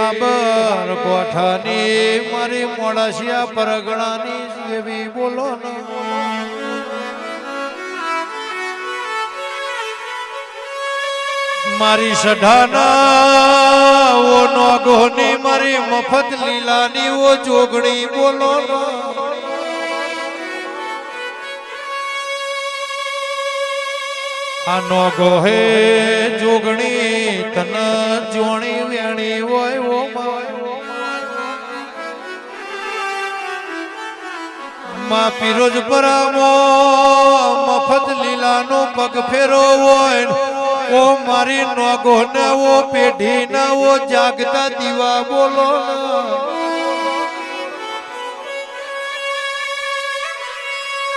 ખાબર કોઠાની મારી મોડાસિયા પરગણાની એવી બોલો ને. મારી સઢાના ઓ નોગોની મારી મફત લીલાની ઓ જોગણી બોલો ને. આ ગોહે જોગણી તન જોણી વેણી હોય. માં પીરોજ પરામો મફત લીલાનો પગ ફેરો ઓ મારી નોગો ને ઓ પેઢી નવો જાગતા દીવા બોલો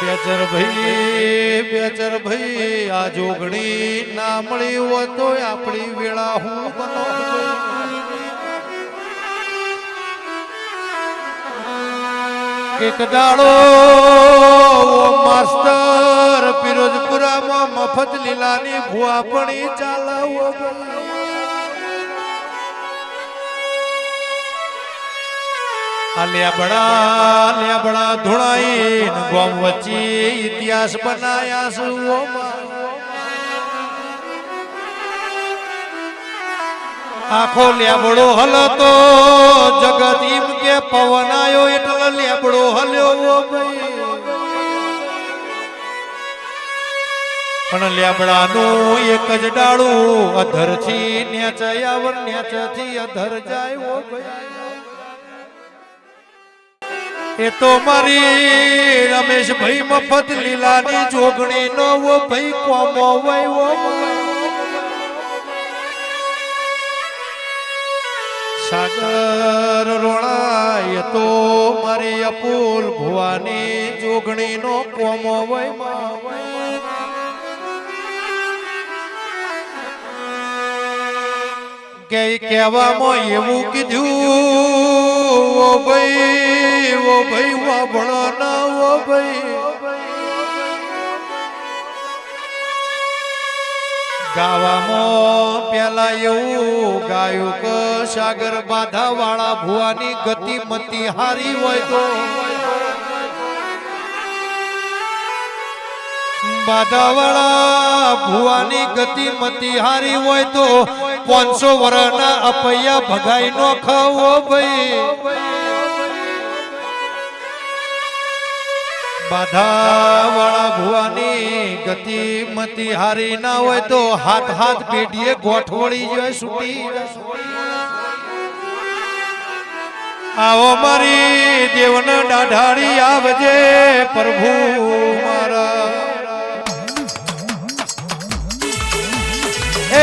બેચર ભાઈ બેચર ભાઈ, આ જોગણી ના મળી હોય તો આપણી વેળા હું બનો એક દાડો માસ્તર પિરોજપુરામાં મફત લીલાની ભુવા પણી ચાલાવો લેબડા લેબડા ધોળાઈ ગોમ વચ્ચે ઇતિહાસ બનાયા સુઓમાં આખો લેબડો હલતો જગત એમ કે પવન આયો લેબડો હલ્યો ભાઈ. પણ લેબડાનું એક જ ડાળું અધરથી નેચયાવર નેચ અધર જાય એ તો મારી રમેશભાઈ મફત લીલાની જોગણી નો ભાઈ કોમો વયો. સાગર રોણાય તો મારી અપુલ ભુવાની જોગણી નો કોમો કે કહેવામાં એવું કીધું ઓ ભાઈ ઓ ભાઈ વાભણો ના ઓ ભાઈ. ગાવામાં પેલા એવું ગાયું કે સાગર બાધા વાળા ભુવાની ગતિ મતી હારી હોય તો. બાધાવાળા ભુવાની ગતિ મતી હારી હોય તો. પાંચસો વર્ષના અપૈયા ભગાઈ નો ખાવો ભાઈ. બાધાવાળા ભુવાની ગતિ મતિ હારી ના હોય તો હાથ હાથ પેઢીએ ગોઠવળી જાય છૂટી આવો મારી દેવન દાઢાડી આવજે પ્રભુ મારા. હે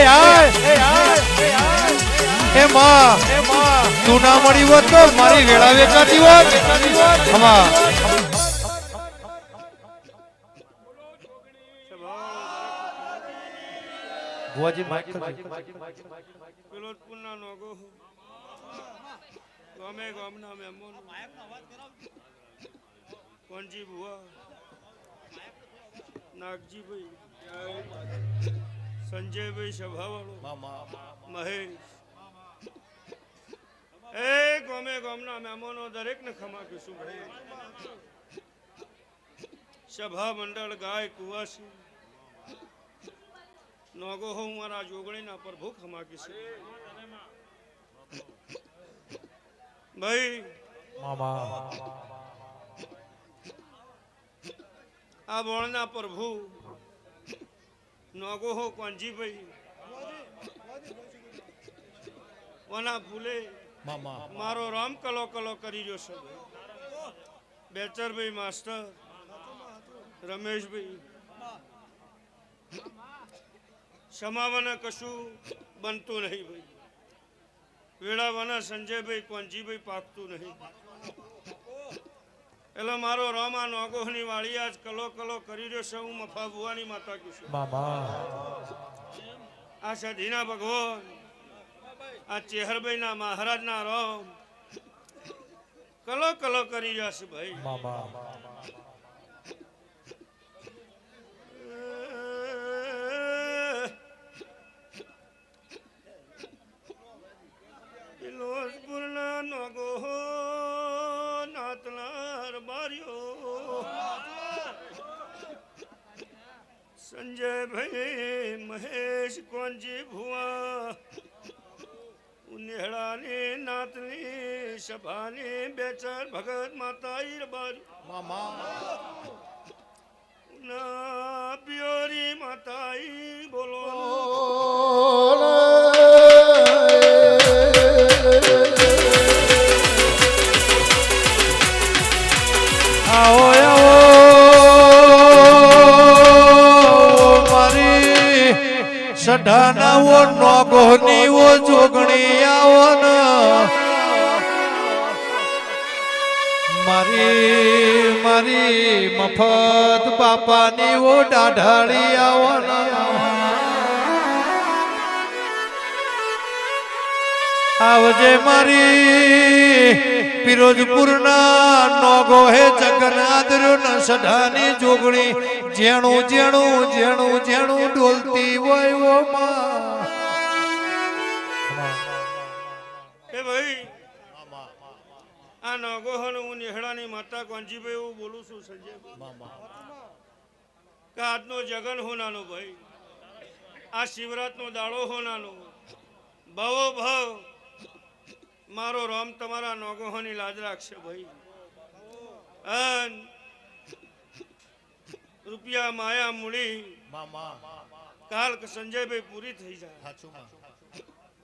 હે માં, તું ના મળી હોત તો મારી વેળા વેચાતી હોત. હમા. ભુવાજી માઈક પિલોટપુરના નોગો નો અવાજ મહેમાનો. કોણજી ભુવા. નાગજીભાઈ, સંજયભાઈ સભાવાળો, મહેશ. એ ગમે ગમના મહેમાનો દરેકને ખમા કીશું. ભાઈ સભા મંડળ ગાય કુવાસી. નોગો હું મારા જોગણીના ભૂખ ખમા છે ભાઈ મામા આ બોળના પ્રભુ નોગો હો કોંજીભાઈ ઓના ભૂલે મામા મારો રામ કલો કલો કરી રહ્યો છે બેચરભાઈ માસ્ટર. રમેશભાઈ. સમાવાના કશું બનતું નહીં ભાઈ. વેળાવાના સંજયભાઈ કોંજીભાઈ પાકતું નહીં. એટલે મારો રોમા નોગોહની વાળી આજ કલો કલો કરી રહ્યો છે હું મફા ભુવાની માતા કીશું છું આ સધીના ભગવાન આ ચેહરભાઈના મહારાજના રોમ કલો કલો કરી રહ્યા છે ભાઈ. કોંજી ભુવા. ઉનેહળાની નાતની સભાની બેચર ભગત માતા ઈરબારી ના પ્યોરી માતા ઈ બોલો. આવો. સઢાનાઓ નોગોનીઓ જોગણી આવો ને મારી મારી મફત બાપાની ઓ ડાઢાળી આવો ને આવજે મારી પિરોજપુરના નોગો હે જગન્નાથરો ન સઢાની જોગણી. જેણું જેણું જેણું જેણું ડોલતી હોય ઓ માં. એ ભાઈ આ નગોહન હું નેહડાની માતા કોંજીભાઈ એવું બોલું છું સંજય કે આજનો જગન હોનાનો ભાઈ. આ શિવરાતનો દાડો હોનાનો ભવો ભવ. મારો રામ તમારા નોગોહોની લાજ રાખશે ભાઈ. રૂપિયા માયા મૂડી કાલ સંજયભાઈ પૂરી થઈ જાય.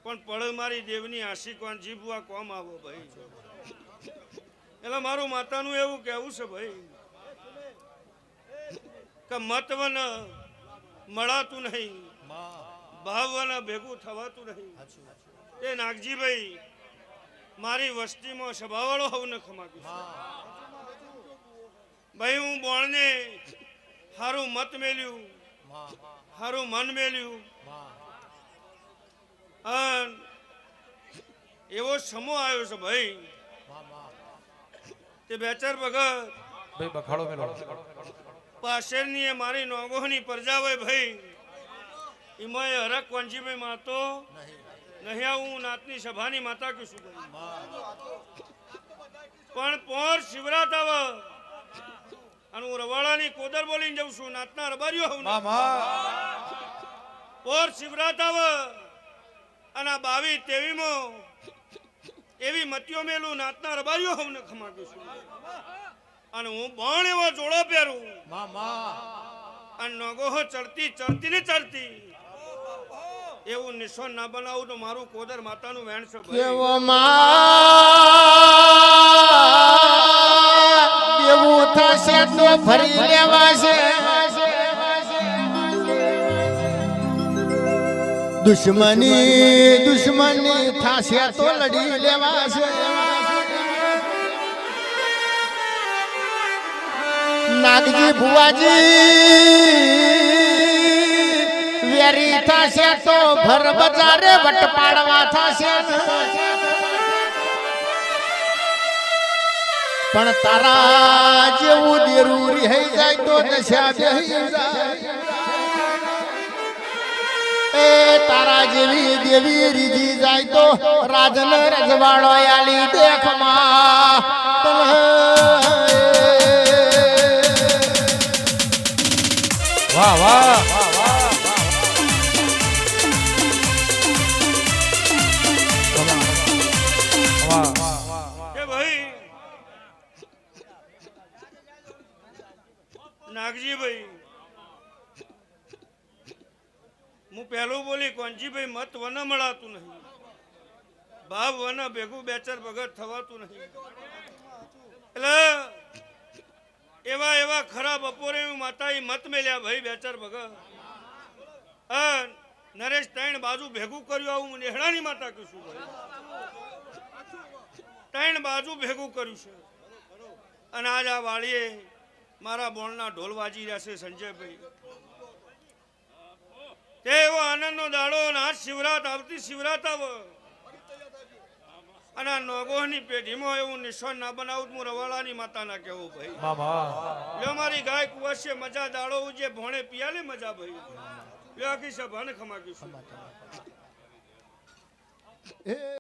પણ પળ મારી દેવની આશીકવાન જીભવા કોમ આવો ભાઈ. એટલે મારું માતાનું એવું કહેવું છે ભાઈ કે મતવન મળાતું નહીં ભાવવન ભેગું થવાતું નહીં. એ નાગજીભાઈ મારી વસ્તીમાં સભાવાળો હવ ને ખમાતું ભાઈ હું બોણને હારું મત મેલ્યું. હારું મન મેલ્યું. અન એવો સમો આવ્યો છે ભાઈ. તે ભાઈ બખાડો મેલો. પાશેરની એ મારી નોગોની પ્રજા હોય ભાઈ. એમાં હરક કોંજીભાઈ માતો નહીં. આવું નાતની સભાની માતા કીશું ભાઈ. પણ પોર શિવરાત આવે. અને હું રવાડાની કોદર બોલીને જઉં છું નાતના રબારીઓ હું પોર શિવરાત આવે. અને આ બાવી તેવીમાં એવી મતીઓ મેલું નાતના રબારીઓ ને ખમાડું છું અને હું બણ એવો જોડો પહેરું. અને નગોહો ચડતી ચડતી ને ચડતી. એવું નિશાન ના બનાવું તો મારું કોદર માતાનું વેણ છે. કેવો એવું થશે તો ફરી લેવાશે દુશ્મની દુશ્મની થશે તો લડી લેવાશે નાગજી ભુવાજી. વેરી થશે તો ભર બજારે વટ પાડવા થશે પણ તારા જેવું દેરું રહી જાય તો દશા બેહી એ તારા જેવી દેવી રીજી જાય તો રાજન રજવાડો આલી દેખમાં. નાગજીભાઈ હું પહેલું બોલી કોનજીભાઈ મત વન મળાતું નહીં. ભાવ વન, ભેગું બેચર ભગત થવાતું નહીં. એટલે એવા એવા ખરા બપોરે હું માતાએ મત મેલ્યા, ભાઈ બેચર ભગત. નરેશ ત્રણ બાજુ ભેગું કર્યું, આવું હું નેહડાની માતા કહીશું ત્રણ બાજુ ભેગું કર્યું છે. અને આજ આ વાળીએ મારા બોણના ઢોલ વાજી રહ્યા છે સંજયભાઈ. તે એવો આનંદનો દાડો અને આજ શિવરાત આવતી શિવરાત આવ. અને આ નોગોહની પેઢીમાં એવું નિશાન ના બનાવું હું રવાળાની માતા ના કહેવું ભાઈ. મામા લ્યો મારી ગાય કુવાશે મજા દાડો ઉજે ભોણે પિયાલે મજા ભાઈ. લ્યો આખી સભાને ખમાકીશું.